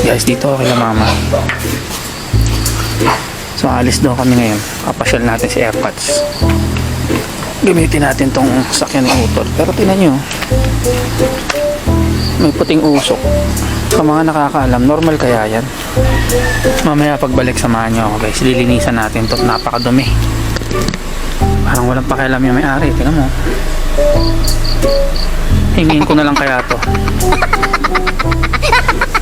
Guys, dito kila mama. So, alis daw kami ngayon. Kapasyal natin si AirPods. Gamitin natin tong sakyan ng utol. Pero tinan nyo, may puting usok. Sa mga nakakaalam, normal kaya yan. Mamaya pagbalik samahan nyo ako guys. Lilinisan natin to. Napakadumi. Parang walang pakialam yung may-ari. Tingnan mo. Hingin ko na lang kaya to.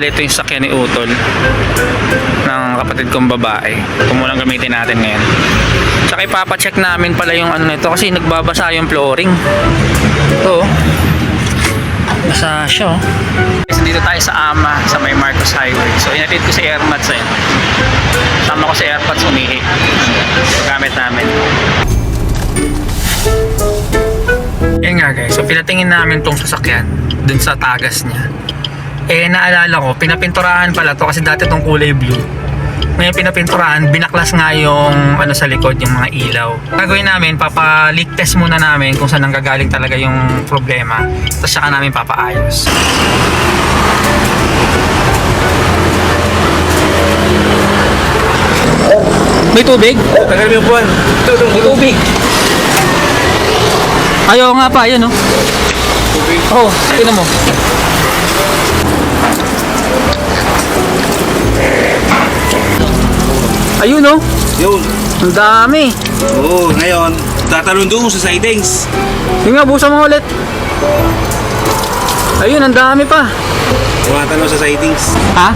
Bali ito yung sakyan ni Utol ng kapatid kong babae. Ito munang gamitin natin ngayon. Tsaka ipapacheck namin pala yung ano nito kasi nagbabasa yung flooring. Ito. Basa siya. oh. So, dito tayo sa AMA sa may Marcos Highway. So inatid ko si Airmats ayun. Sama ko si Airpods umihi. So gamit namin. Yan nga guys, so pinatingin namin tong sasakyan dun sa tagas niya. Eh naalala ko, pinapinturahan pala to kasi dati tong kulay blue. Ngayon pinapinturahan, binaklas nga yung ano sa likod, yung mga ilaw. Gagawin namin, papa-leak test muna namin kung saan nanggagaling talaga yung problema. Tapos saka namin papaayos. May tubig? Tagal mo yung buwan. May tubig. Ayaw nga pa, yan oh. Oo, oh, tinan mo. Ayun oh, Yun. ang dami. Oo, ngayon, tatalon doon sa sidings. Yung nga, busa mo ulit. Ayun, ang dami pa. Tumatalon sa sidings. Ha?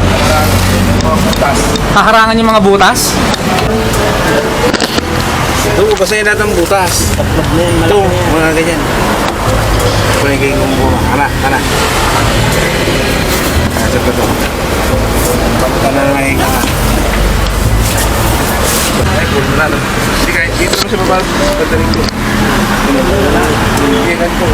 Haharangan yung mga butas? Doon, basahin natin ang butas. Ito, mga ganyan. Pwede kayong kumukuha. Hala, hala. Asa pa to. Pagkala na ngayon ka. Cool na lang. Sige, kahit dito mo sa baba. Pagdaling ko. Hindi, ganito.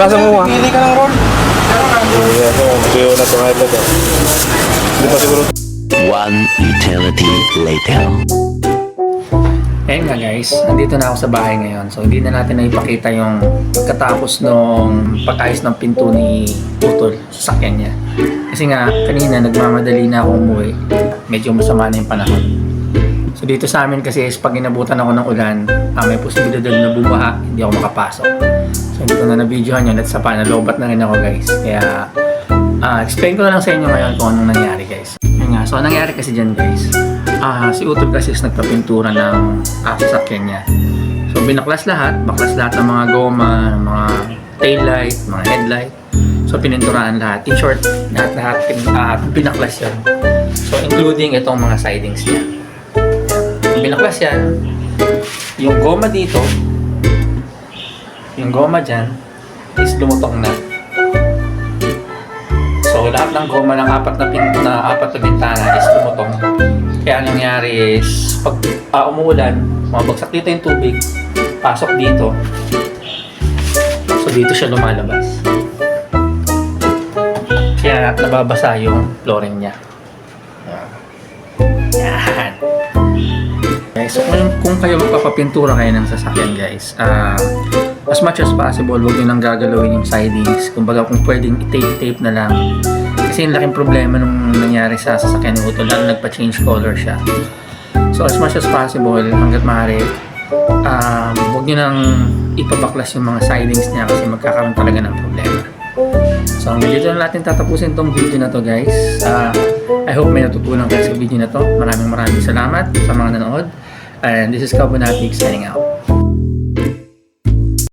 Wala sa mga. Hindi ka lang ron. Hindi ako. Tuyo na ito. Hindi pa siguro. One eternity later. Ayun nga guys, nandito na ako sa bahay ngayon. So hindi na natin naipakita yung pagkatapos nung pag-ayos ng pinto ni Putol sa sakyan niya. Kasi nga, kanina nagmamadali na ako umuwi. Medyo masama na yung panahon. So dito sa amin kasi is pag inabutan ako ng ulan, ah, may posibilidad na bumaha, hindi ako makapasok. So hindi ko na na-videohan yun at sa pa, nalobat na rin ako guys. Kaya ah, explain ko na lang sa inyo ngayon kung anong nangyari guys. So ang nangyari kasi dyan guys, ah, si Utol kasi is nagpapintura ng ah, sasakyan niya. So binaklas lahat, baklas lahat ng mga goma, mga tail light, mga headlight. So pininturahan lahat. In short, lahat-lahat pin- ah, binaklas yan. So including itong mga sidings niya. Binaklas yan. Yung goma dito, yung goma dyan, is lumutong na. So lahat ng goma ng apat na pinto na apat na bintana is lumutong. Kaya ang nangyari is pag uh, umuulan, mabagsak dito yung tubig, pasok dito. So dito siya lumalabas. Kaya nababasa yung flooring niya. Yan. Guys, kung, kung kayo magpapapintura kayo ng sasakyan guys, ah as much as possible, huwag nyo nang gagalawin yung sidings. Kumbaga kung pwedeng i-tape-tape na lang. Kasi yung laking problema nung nangyari sa sasakyan ni Utol, lalo nagpa-change color siya. So as much as possible, hanggat maaari, um, huwag nyo nang ipabaklas yung mga sidings niya kasi magkakaroon talaga ng problema. So hanggang dito na natin tatapusin tong video na to guys. Ah, I hope may natutunan kayo sa video na to. Maraming maraming salamat sa mga nanood. And this is Kabunati signing out.